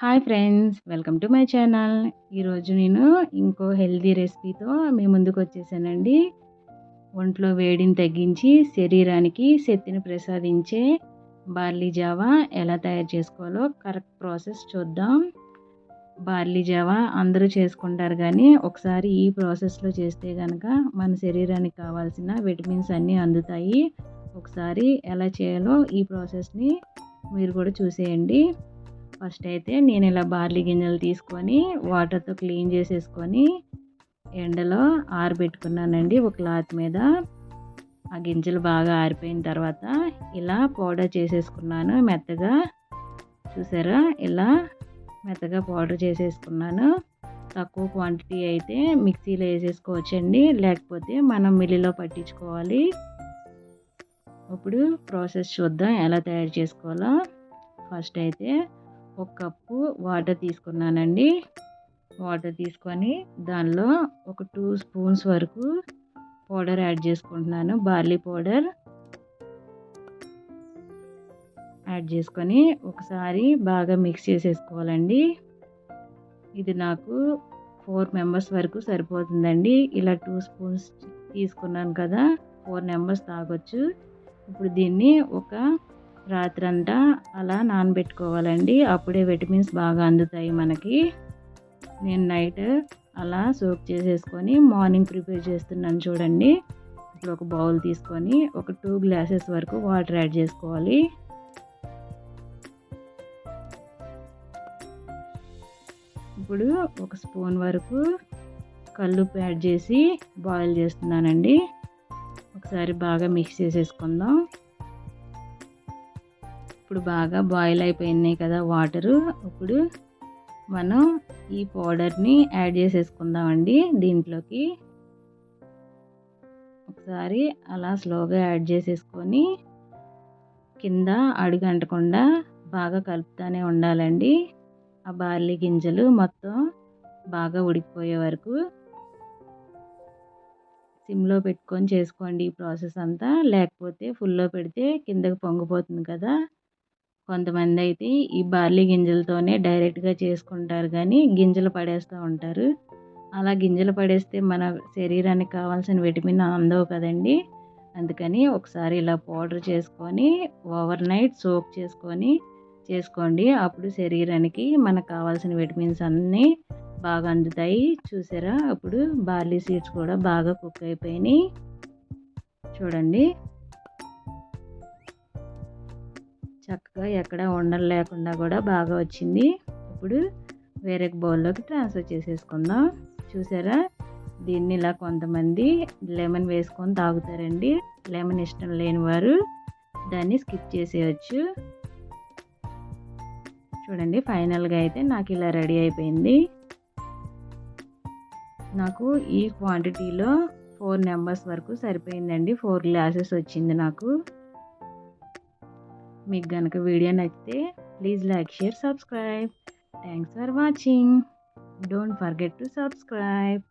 Hi friends welcome to my channel. ఈరోజు నేను ఇంకో హెల్దీ రెసిపీతో మీ ముందుకు వచ్చేసానండి. ఒంట్లో వేడిని తగ్గించి శరీరానికి శక్తిని ప్రసాదించే బార్లీ జావా ఎలా తయారు చేసుకోవాలో కరెక్ట్ ప్రాసెస్ చూద్దాం. బార్లీ జావా అందరూ చేసుకుంటారు కానీ ఒకసారి ఈ ప్రాసెస్లో చేస్తే కనుక మన శరీరానికి కావాల్సిన విటమిన్స్ అన్నీ అందుతాయి. ఒకసారి ఎలా చేయాలో ఈ ప్రాసెస్ని మీరు కూడా చూసేయండి. ఫస్ట్ అయితే నేను ఇలా బార్లీ గింజలు తీసుకొని వాటర్తో క్లీన్ చేసేసుకొని ఎండలో ఆరబెట్టుకున్నానండి. ఒక క్లాత్ మీద ఆ గింజలు బాగా ఆరిపోయిన తర్వాత ఇలా పౌడర్ చేసేసుకున్నాను. మెత్తగా చూసారా? ఇలా మెత్తగా పౌడర్ చేసేసుకున్నాను. తక్కువ క్వాంటిటీ అయితే మిక్సీలో వేసేసుకోవచ్చండి. లేకపోతే మనం మిల్లిలో పట్టించుకోవాలి. ఇప్పుడు ప్రాసెస్ చూద్దాం ఎలా తయారు చేసుకోవాలో. ఫస్ట్ అయితే ఒక కప్పు వాటర్ తీసుకున్నానండి. వాటర్ తీసుకొని దానిలో ఒక టూ స్పూన్స్ వరకు పౌడర్ యాడ్ చేసుకుంటున్నాను. బార్లీ పౌడర్ యాడ్ చేసుకొని ఒకసారి బాగా మిక్స్ చేసేసుకోవాలండి. ఇది నాకు ఫోర్ మెంబర్స్ వరకు సరిపోతుందండి. ఇలా టూ స్పూన్స్ తీసుకున్నాను కదా ఫోర్ మెంబర్స్ తాగొచ్చు. ఇప్పుడు దీన్ని ఒక రాత్రంతా అలా నానబెట్టుకోవాలండి. అప్పుడే విటమిన్స్ బాగా అందుతాయి మనకి. నేను నైట్ అలా సోప్ చేసేసుకొని మార్నింగ్ ప్రిపేర్ చేస్తున్నాను చూడండి. ఇప్పుడు ఒక బౌల్ తీసుకొని ఒక టూ గ్లాసెస్ వరకు వాటర్ యాడ్ చేసుకోవాలి. ఇప్పుడు ఒక స్పూన్ వరకు కల్లుప్పు యాడ్ చేసి బాయిల్ చేస్తున్నానండి. ఒకసారి బాగా మిక్స్ చేసేసుకుందాం. ఇప్పుడు బాగా బాయిల్ అయిపోయినాయి కదా వాటరు ఇప్పుడు మనం ఈ పౌడర్ని యాడ్ చేసేసుకుందామండి దీంట్లోకి. ఒకసారి అలా స్లోగా యాడ్ చేసేసుకొని కింద అడుగంటకుండా బాగా కలుపుతూనే ఉండాలండి. ఆ బార్లీ గింజలు మొత్తం బాగా ఉడికిపోయే వరకు సిమ్లో పెట్టుకొని చేసుకోండి ఈ ప్రాసెస్ అంతా. లేకపోతే ఫుల్లో పెడితే కిందకి పొంగిపోతుంది కదా. కొంతమంది అయితే ఈ బార్లీ గింజలతోనే డైరెక్ట్గా చేసుకుంటారు కానీ గింజలు పడేస్తూ ఉంటారు. అలా గింజలు పడేస్తే మన శరీరానికి కావాల్సిన విటమిన్ అందవు కదండి. అందుకని ఒకసారి ఇలా పౌడర్ చేసుకొని ఓవర్ నైట్ సోప్ చేసుకొని చేసుకోండి. అప్పుడు శరీరానికి మనకు కావాల్సిన విటమిన్స్ అన్నీ బాగా అందుతాయి. చూసారా? అప్పుడు బార్లీ సీడ్స్ కూడా బాగా కుక్ అయిపోయినాయి. చూడండి. చక్కగా ఎక్కడ ఉండలు లేకుండా కూడా బాగా వచ్చింది. ఇప్పుడు వేరే బౌల్లోకి ట్రాన్స్ఫర్ చేసేసుకుందాం. చూసారా? దీన్ని ఇలా కొంతమంది లెమన్ వేసుకొని తాగుతారండి. లెమన్ ఇష్టం లేని వారు దాన్ని స్కిప్ చేసేయచ్చు. చూడండి ఫైనల్గా అయితే నాకు ఇలా రెడీ అయిపోయింది. నాకు ఈ క్వాంటిటీలో ఫోర్ నెంబర్స్ వరకు సరిపోయిందండి. ఫోర్ గ్లాసెస్ వచ్చింది నాకు. మీకు కనుక వీడియో నచ్చితే please like share subscribe thanks for watching don't forget to subscribe